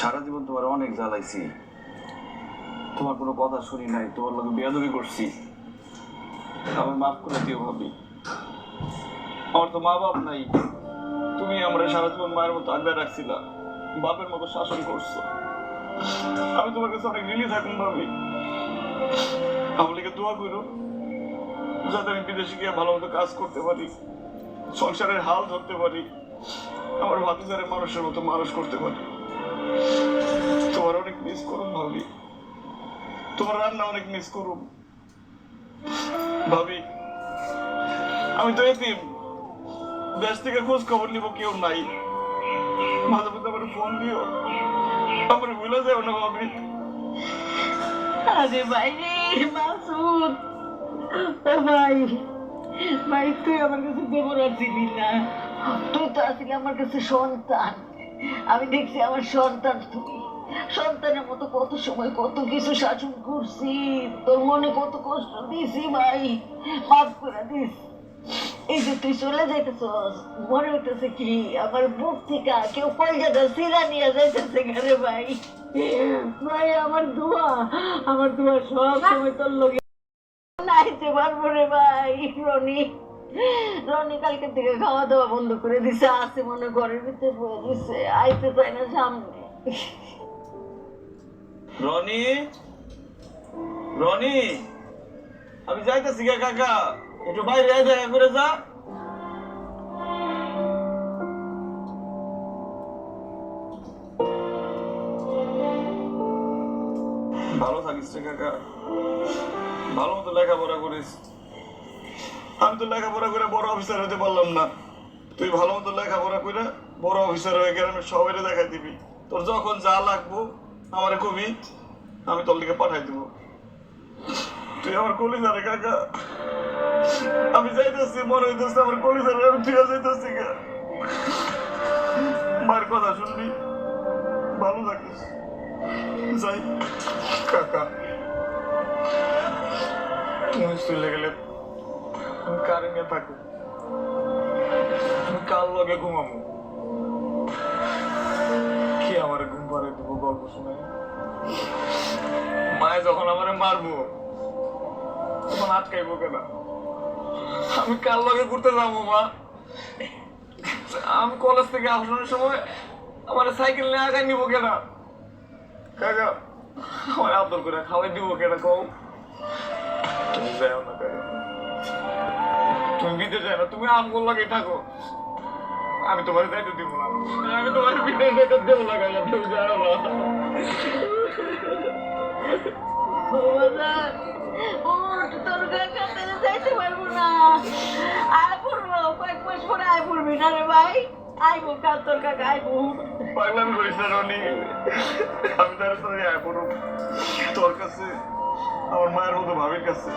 সারা জীবন তোমার অনেক জ্বালাইছি। তোমার কোনো কথা শুনি নাই, তোমার লোকে বেয়াদবি করছি। আমি মাফ করে দিও ভাবি। আমার তো মা বাপ নাই। তুমি আমরা সারা জীবন মায়ের মতো আগলে রাখছিলা। বাপের মতো শাসন করছ। আমি তোমার কাছে অনেক রিলি থাকুন ভাবি। লিগে দোয়া করো, যাতে আমি বিদেশে গিয়ে ভালো মতো কাজ করতে পারি, সংসারের হাল ধরতে পারি, আমার ভাতিজারের মানুষের মতো মানুষ করতে পারি। তোমার অনেক মিস ভাবি। তোমার রান্না অনেক মিস ভাবি, আমি তো এতিম। দেশ থেকে খোঁজ খবর নিব কেউ নাই। মাঝে আমার ফোন দিও। আমার ভুলে যাও না, ভাবি। আরে ভাই মাসুদ। ভাই ভাই, তুই আমার কাছে দেবর ছিলি না। তুই তো আসলে আমার কাছে সন্তান। আমি দেখছি আমার সন্তান তুই সন্তানের মতো কত সময় কত কিছু শাসন করছি তোর মনে কত কষ্ট দিছি ভাই মাফ করে দিস। এই যে তুই চলে যাইতেছস মনে হইতেছে কি আমার বুক থেকে কেউ কলজাটা সিরা নিয়ে যাইতেছে ঘরে ভাই। ভাই আমার দোয়া আমার দোয়া সব সময় তোর লগে। নাইতে পারব রে ভাই রনি। রনি কালকে থেকে খাওয়া দাওয়া বন্ধ করে দিছে, আছে মনে ঘরের ভিতরে বয়ে দিছে, আইতে চায় না সামনে। রনি? রনি? আমি যাইতেছি গা কাকা, একটু বাইরে আয়, দেখা করে যা। ভালো থাকিস রে কাকা। ভালো মতো লেখাপড়া করিস। আমি তো লেখাপড়া করে বড় অফিসার হতে পারলাম না। তুই ভালো মতো লেখাপড়া করে বড় অফিসার হয়ে গ্রামের সবাই দেখাই দিবি। তোর যখন যা লাগবো আমার কবি, আমি তোর দিকে পাঠাই দিব। তুই আমার কলিজারে কাকা। আমি যাইতেছি, মনে হইতেছে আমার কলিজারে আমি ঠিক যাইতেছি মায়ের কথা শুনবি? ভালো থাকিস। যাই, কাকা। তুমি চলে গেলে আমি কারে নিয়ে আমি কার লগে ঘুমাবো কি আমার ঘুম পাড়ে দিব গল্প শুনে মায়ে যখন আমারে মারবো তখন আটকাইবো কেন আমি কার লগে ঘুরতে যাব মা আমি কলেজ থেকে আসানোর সময় আমার সাইকেল নিয়ে আগায় নিবো কেন কাকা আমার আদর করে খাওয়াই দিব কেন কও তুমি যাও না কাকা বিদেশ যাও না। তুমি আমগুলো লাগে থাকো। আমি তোমার যাইতে দিব না। আমি তোমার বিদেশ যেতে দেবো না কাকা তুমি যাও না। যাইতে আইবো কাল তোর কাকা আইবো। পাগলামি করিস না রনি। আমি তার সাথে তোর কাছে আমার মায়ের মতো ভাবির কাছে।